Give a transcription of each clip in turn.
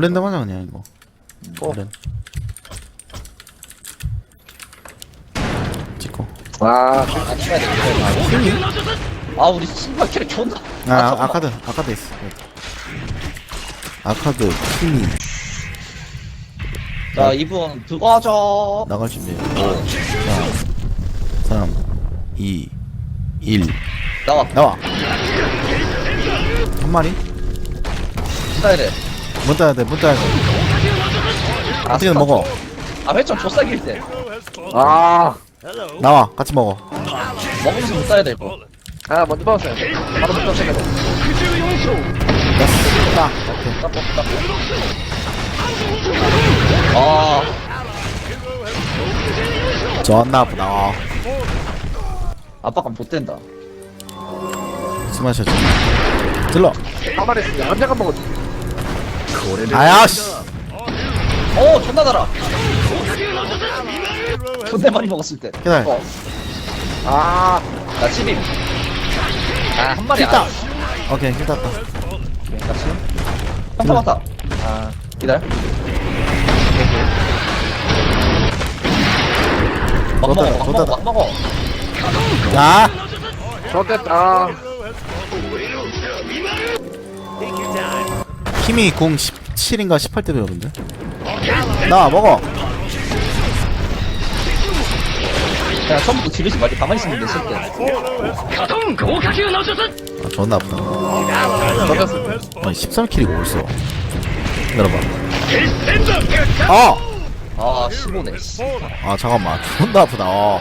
홀랜드 하자 그냥 이거. 어. 홀랜. 찍고. 아, 아 쳐야 돼 아 우리 신발 캐릭 존나? 아, 아 잠깐만. 아카드 아카드 있어. 아카드 팀이 자 이분 들어가자 나갈 준비 5 4 3 2 1 나와. 나와. 한 마리? 돼 문 따야 돼 문 따야 돼. 아, 어떻게든 먹어. 아 회전 조싸기일 때. 아, 나와 같이 먹어. 먹으면서 못 따야 돼 이거. 아, 먼저 받았어요. 바로 먼저 쳐야 돼. 딱 오케이. 딱 먹고 딱 아. 아프다. 어. 압박감 못 된다. 숨 마셔 들러. 한 마리 있으면 언제가 먹었지? 아야 씨오 존나 달아 존나 많이 먹었을 때 기다려 어, 아, 나 12. 아, 한 마리. 안. 오케이 킬 땄다 같이. 한타 맞다. 아, 기다려. 막 먹어, 막 먹어. 막 먹어. 야 좋겠다. 힘이 공 17인가 18대 배우는데 나 먹어 야, 처음부터 지르지 말고 가만히 있으면 됐을 때. 아 존나 아프다. 아니 13킬이고 벌써 기다려봐 어! 아, 15네. 씨. 아 잠깐만 존나 아프다 어.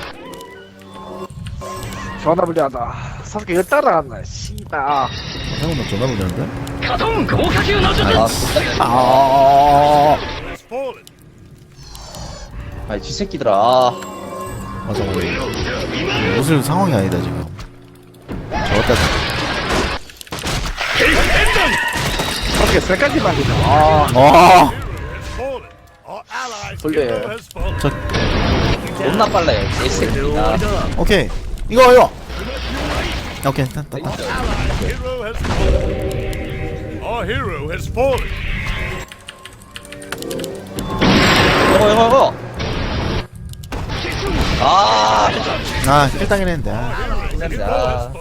전화 불리하다. 사스케 이거 따라갔나, 씨발. 아, 생각보다 존나 불리는데? 아, 진짜. 아 아이, 쥐새끼들아. 아, 맞아 웃을 상황이 아니다 지금 저것다 사스케 세 가지 만드자. 아, 어 불리해. 저, 존나 빨라요, 개새끼다. 오케이 이거 이거 오케이 땄다 땄다 Our hero has fallen. 이거, 이거, 이거. 아. 아 했는데 아. 괜찮네. 아,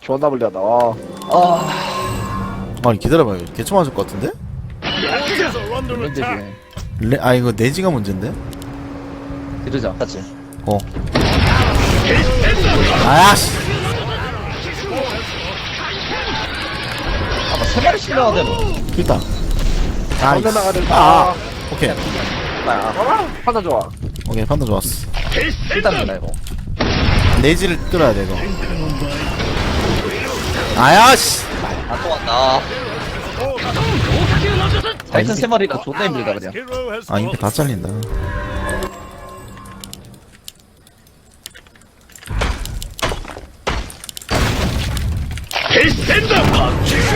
존나 불리하다. 아, 아, 아니 기다려봐 이거 개초 맞을 것 같은데? Forces are under 문제지. attack. 레, 아 이거 내지가 문제인데? 이러자, 같이. 어 아야씨 세 마리씩 넣어야 되노. 킬당 전화 나가야 된다. 아 오케이 아, 판단 좋아. 오케이 판단 좋았어 일단 되나, 이거. 내지를 끌어야 돼 이거 아야씨 안 통한다. 타이탄 세 마리가 존나 힘들다, 그냥. 아. 인피 다 잘린다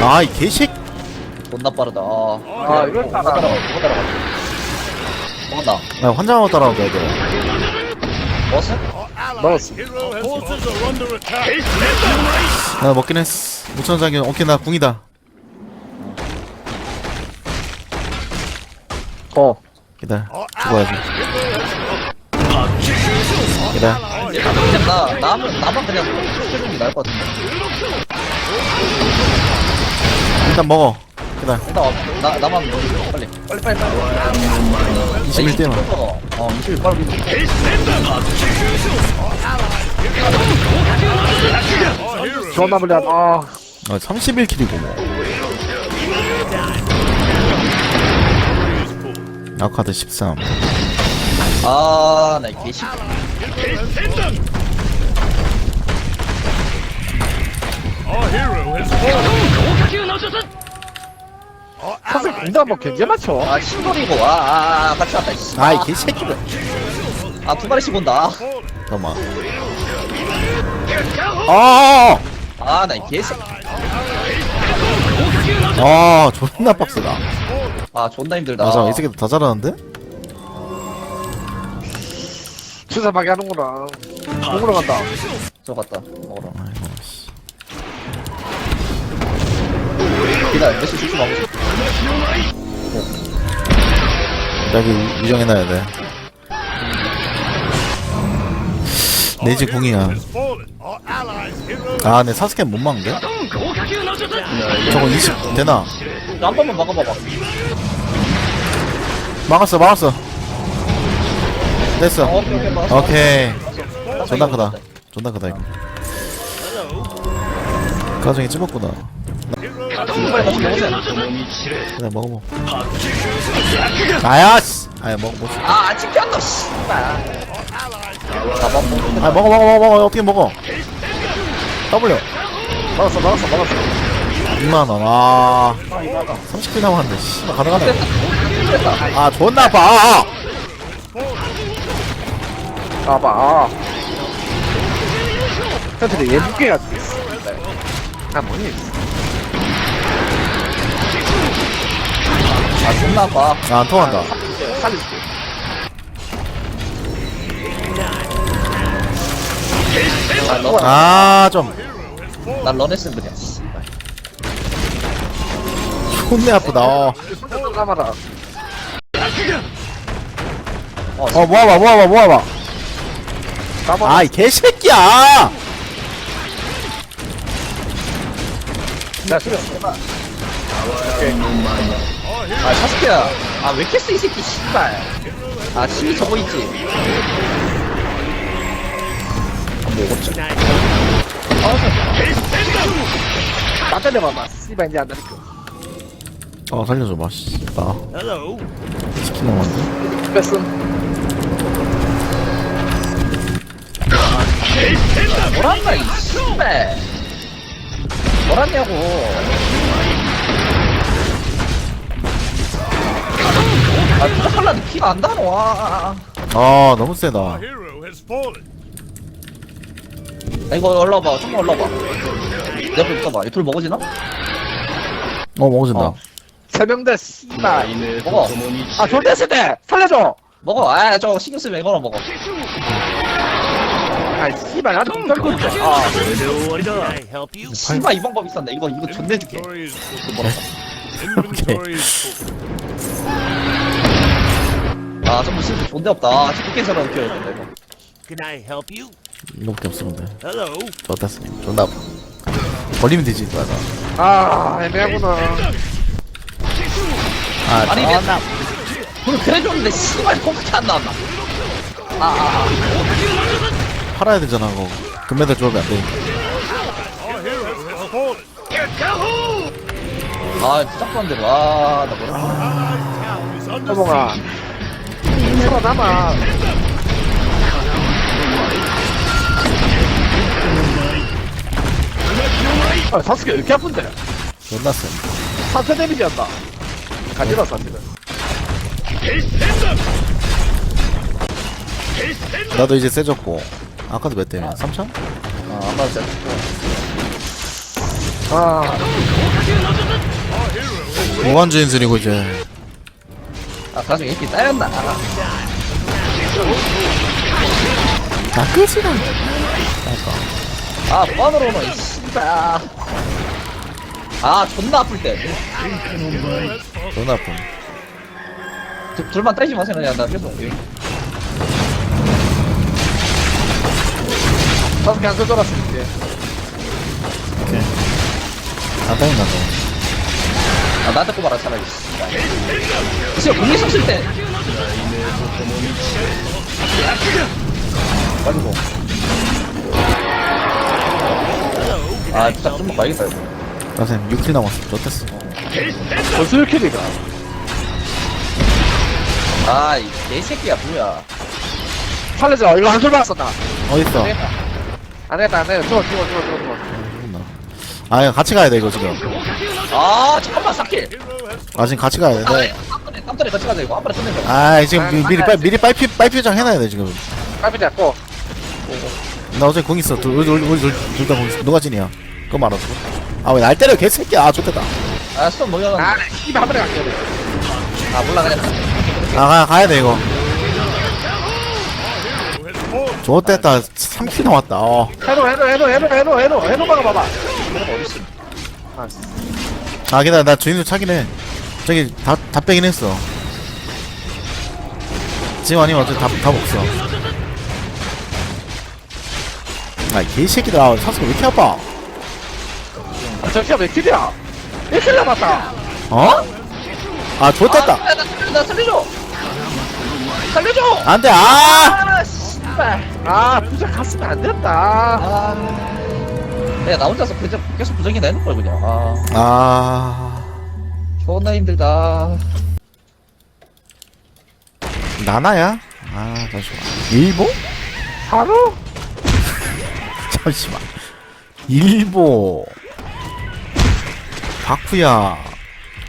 아이 개식 존나 빠르다. 아, 아, 따라. 못 따라가, 못 따라가. 먹었다. 나 환장하고 따라온다 애들 먹었어? 넣었어. 나 먹긴 했어 무천장이 오케이 나 궁이다 어. 기다려 죽어야지 기다려 이제 그냥 나, 나만, 나만 그냥 해주는 게 나을 것 같은데. 일단 먹어 기다려 일단, 와, 나, 나만 먹어. 빨리. 빨리, 빨리, 빨리. 21대만 어, 21 빨리. 존나 불리하다. 아, 아 31킬이고 뭐 아카드 13 아, 나. Our hero has 공장 뭐 견제 맞춰. 아, 신돌이고. 아, 아, 아, 같이 왔다, 이씨. 아이 개새끼들 아, 두 마리씩 온다. 잠깐만 아, 아, 나 개식. 아 존나 빡세다 아, 존나 힘들다. 맞아 이 새끼들 다 잘하는데? 주사하게 하는구나. 공으로 간다. 저 갔다. 먹으러. 아이고 씨 기다려, 몇시 조심하고 있어. 여기 유정해놔야 돼 내지 궁이야 allies' hero 아, 내 사스케 못 막는데? 저거 20 되나? 나한 번만 막아봐봐. 막았어, 막았어. 됐어. 어, 오케이, 오케이, 막았어. 오케이. 막았어, 존나 크다. 존나 크다, 이거. 가정이 찝었구나. 먹으세요. 그래, 먹어봐. 아야, 씨! 아야, 먹어, 먹어. 아, 안 찍혔노, 씨발. 가방 먹는 아, 먹어, 먹어, 먹어, 먹어. 어떻게 먹어? W. 막았어 막았어 막았어 2만원, 아. 30분 남았는데, 씨. 가능하네. 아, 존나. 아! 아봐 아 센트리 얘 무게가 아 뭐니 아, 존나 아파. 아, 안 통한다. 살려줄게 아, 너, 아, 좀. 난 런했으면 그냥, 씨발. 존내 아프다. 어, 어 모아봐, 모아봐, 모아봐. 까마라 아, 이 개새끼야! 나 수렸어 아, 사스케야. 아, 왜 캐스 이 새끼, 씨발. 아, 심이 저거 있지. 안 먹었지. 나 때려봐봐 씨발 이제 안 살려줘봐, 씨. 나. Hello. 치킨 남았네. 뺐음 뭐란다, 이 씨발. 뭐랐냐고. 아, 진짜 할라는데 피가 안 나노, 아. 아, 너무 세다. 아, 이거 올라봐, 좀만 올라봐. 옆에 있어봐. 이불 먹어지나? 어, 먹어준다. 어. 세명대 씨발 먹어. 아 존댔을 때 살려줘 먹어. 아, 저거 신경 쓰면 이거나 먹어. 아 씨발 나도 못 살고 있어 아? 씨발, 이 방법 있었네. 이거, 이거 존내 줄게. Is full. 아, 전부 실수 존대 없다. 아, 집게서라도 키워야 된다, 이거. Can I help you? 이거밖에 없어, 근데. Hello. 좋았어. 존나 아파. 걸리면 되지, 맞아. 아 애매하구나 아, 아니, 이게. 그걸 그래줬는데, 씨발, 그렇게 안 나왔나? 아, 아, 아. 팔아야 되잖아, 그거. 금메달 조합이 안 되니까. 아, 진짜 뻔한데, 와, 나 뭐라. 서봉아. 살아남아 아 사스케 왜 이렇게 아픈데 존나 세. 사세 데미지 한다 가지라 사세는 나도 이제 세졌고. 아까도 몇 대면? 3천? 아, 안 맞았어. 아 무한주인 술이고, 이제. 아, 나중에 이렇게? 아, 다 끝이다. 아, 무한으로 오노, 이 씨발. 아, 존나 아플 때. 존나 아픔. 둘- 둘만 때리지 마세요, 그냥. 나 계속. 사스케 한글 돌았을 때 오케이. 안 당긴다, 너. 아, 나한테 꼽아라, 차라리. 진짜 공이 섰을 때. 가지고. 아, 진짜 좀만 가야겠다, 이거. 나쌤 6킬 남았어. 좋댔어. 벌써 1킬이다 아, 이 개새끼야, 뭐야. 살려줘 이거 한술 받았어 나 어딨어? 되겠다. 안 되겠다 안 되겠다 죽어 죽어 죽어 죽어 죽어? 아, 이거 같이 가야 돼, 이거 지금. 아, 잠깐만, 싹킬. 아, 지금 같이 가야 돼. 아, 네. 한 번에, 한 번에 같이 가자, 이거. 한 번에 끝내자. 아, 지금 미, 미리, 빨리, 미리 빨피, 빨피장 해놔야 돼, 지금. 빨리 잡고 나 어제 공 있어. 둘, 우리, 우리, 우리 둘, 둘다 공 있어. 누가 진이야? 그거 말았어. 아, 왜 날 때려, 개새끼야. 아, 좋겠다. 아, 스톱 먹여놨네. 아 씨발 한 번에 갈게 아, 몰라, 그냥. 아, 가, 가야 돼, 이거. 좋됐다. 3킬 남았다. 어. 해노 해노 해노 해노 해노 해노 해노 막아봐봐 어딨어. 아 아, 기다려. 나 주인수 차긴 해. 저기 다, 다 빼긴 했어 지금 아니면 어차피 다, 다 먹어 아이 개새끼들 아 사스가 왜 이렇게 아파 아, 저기야 몇 킬이야 1킬 남았다 어? 아 좋댔다 아, 나, 살려, 나 살려줘! 살려줘! 안돼 아! 아, 씨발. 아 부자 갔으면 안 됐다 아. 야, 나 혼자서 계속, 계속 부정이 내는 걸, 그냥. 아, 아... 존나 힘들다. 나나야? 아 잠시만 일보? 바로? 잠시만 일보 바쿠야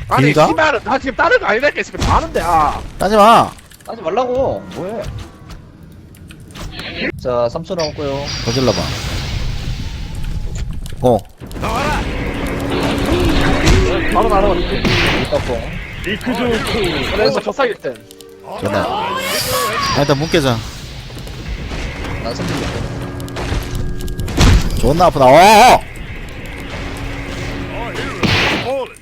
아니 길가? 씨발은 나 지금 다른 거 아니라니까 지금 다 하는데 아 따지마 하지 말라고. 뭐해. 자, 3초 남았고요. 더 질러봐 어 바로 나로 일단뽕. 그래서 조사일 땐 전화 아 일단 문 깨자 난 3초 존나 아프다 어! Has fallen.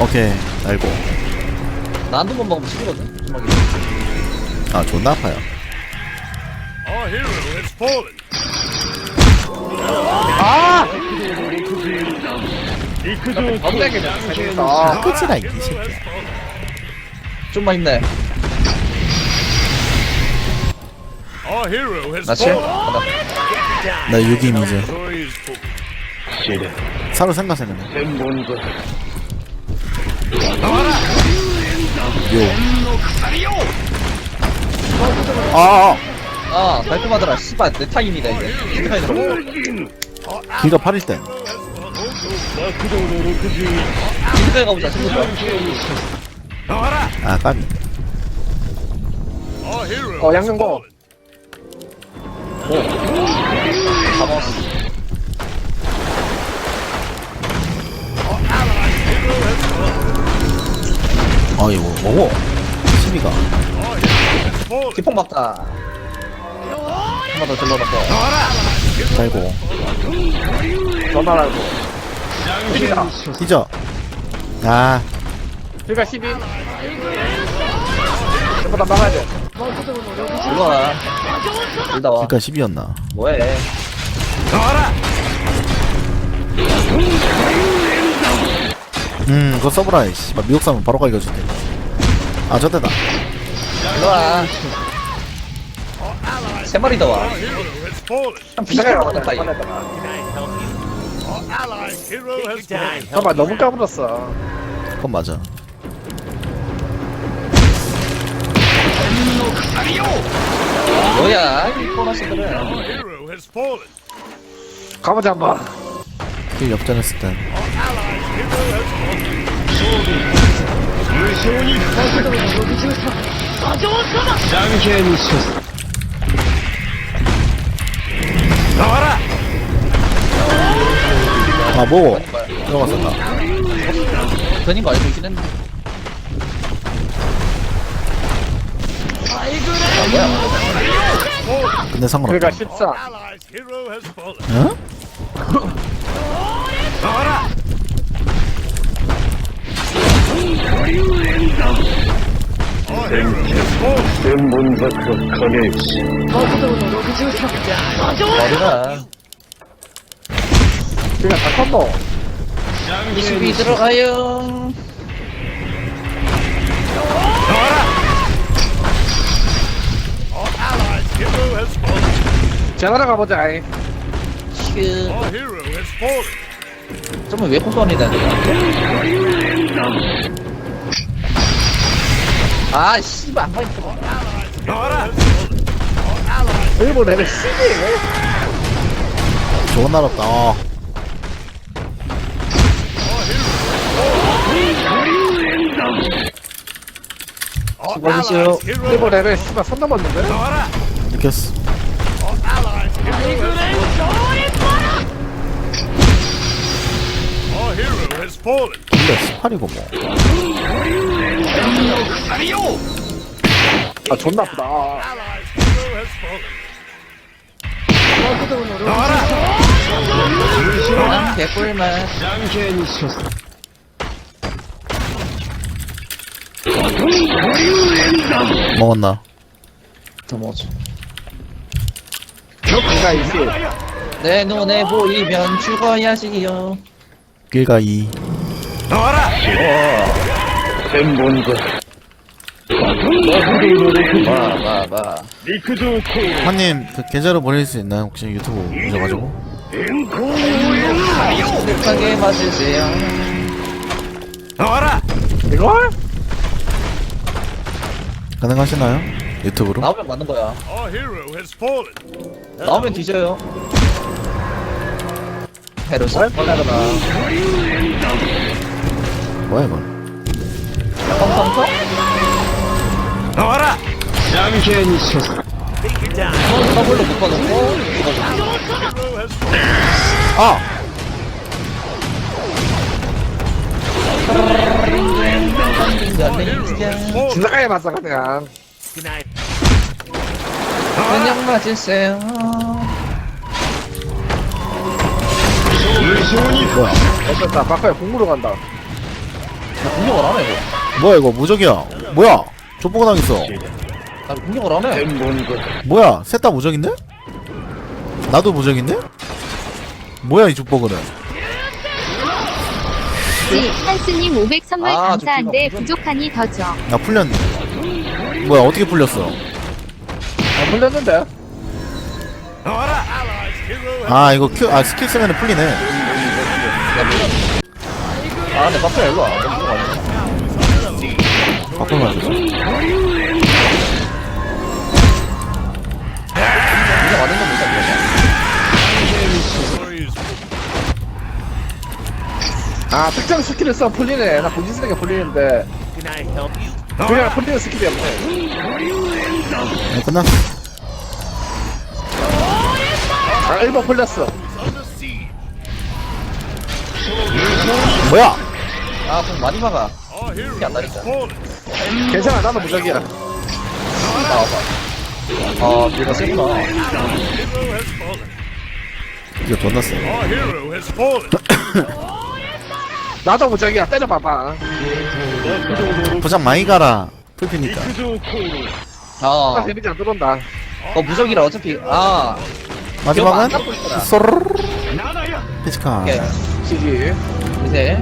오케이 알고 나 한두 번 먹으면. 주먹이. 아 존나 아파요 Our hero has fallen. 아! Ikuzo 엉덩이 재밌다 끝이라 이 새끼야 좀만 힘내. Our hero has 나치? fallen. 간다. 나 6임 이제 Inventory is full. 사로 생각했는데 요 아 아 아, 깔끔하더라. 씨발, 내 타임이다, 이제. 시간이 들어. 기가 8일 땐 기득하게 가보자, 친구들. 아 까비 어 fallen. 다 먹었어. 아이고 뭐고 12가 Our hero has fallen. 기폭 막다. 한번더 질러놨어. 살고. 전화라고. 12다 잊어. 아. 그러니까 12 전부 다 막아야 돼. 일로와. 일다 와. 그니까 10이었나. 뭐해. 음 그거 써보라 이 씨발. 미국 사람 바로 가기가 줄게. 아 저때다. 일로와. 세 마리 더 와. 참 비슷하게 나왔다, 너무 까불었어 그건 맞아 뭐야, 이 fallen. 가보자 한번 그 역전했을 땐 Allied fallen. 아 뭐? 들어갔었다 괜히 거 알고 있긴 했는데. 아, 뭐야. 근데 상관없다 그러니까 14 Allied hero has fallen. 어? Our hero has fallen. 머리가. 그러니까 다 컸노 22 들어가요. 전화로 가보자 이. 휴. Our hero has fallen. 좀왜 콩돈이다, 내가. 아, 씨발, 안 가있어. 일본 레벨 12 좋은 날 없다 어. 수고하셨어요. 일본 레벨 10만 선 넘었는데 has fallen. Our hero has fallen. 근데 18이고 뭐 아 존나 아프다. 아, 개꿀맛. 먹었나 더 먹었죠. 격가 있어. 내 눈에 보이면 죽어야지요. 길가 이 봐, 봐, 봐. 한님 그 계좌로 보낼 수 있나요 혹시 유튜브 오셔가지고 익숙하게 맞으세요. 이걸? 가능하시나요 유튜브로 나오면 맞는 거야. Our hero has fallen. 나오면 뒤져요. 헤로스? 올라가다. 뭐야 이건 펑펑펑? 나와라. 더블로 묶어놓고, 죽어줘. Hero has fallen. 아 Fallen. 지나가야 맞아, 그냥. 그냥 맞으세요. 어쨌다, 바카야 공부로 간다. 나 공격을 안 해, 이거. 뭐야 이거 무적이야 뭐야 족보가 당했어 나 공격을 안 해. 뭐야 셋 다 무적인데? 나도 무적인데? 뭐야 이 족보그는 지 한스님 500 선물 아, 감사한데 저 부족하니 더 줘. 나 풀렸네 뭐야 어떻게 풀렸어 안 풀렸는데? 아 이거 큐 아 스킬 쓰면 풀리네 아, 근데 바꿔 일로 와. 너 공격 안 해. 바꿀 맞았어 공격 안 했는 거 stories. 아, 특정 스킬을 써 풀리네. 나 본진 풀리는데. I help you? 그냥 풀리는 스킬이 없네. 네, 끝났어 아, 1번 풀렸어. 뭐야 아, 공 많이 막아. Hero 안 나니까. 괜찮아, 나도 무적이야. 나와봐. 아, 얘가 세구나. 이거 존나 세. 나도 무적이야. 때려봐봐. 부장 많이 가라 풀피니까 나 아, 데미지 안 들어온다. 어, 무적이라 어차피, 아, 마지막은 안 닦고 있더라. 소르르 피지카 오케이. 시기. 이제,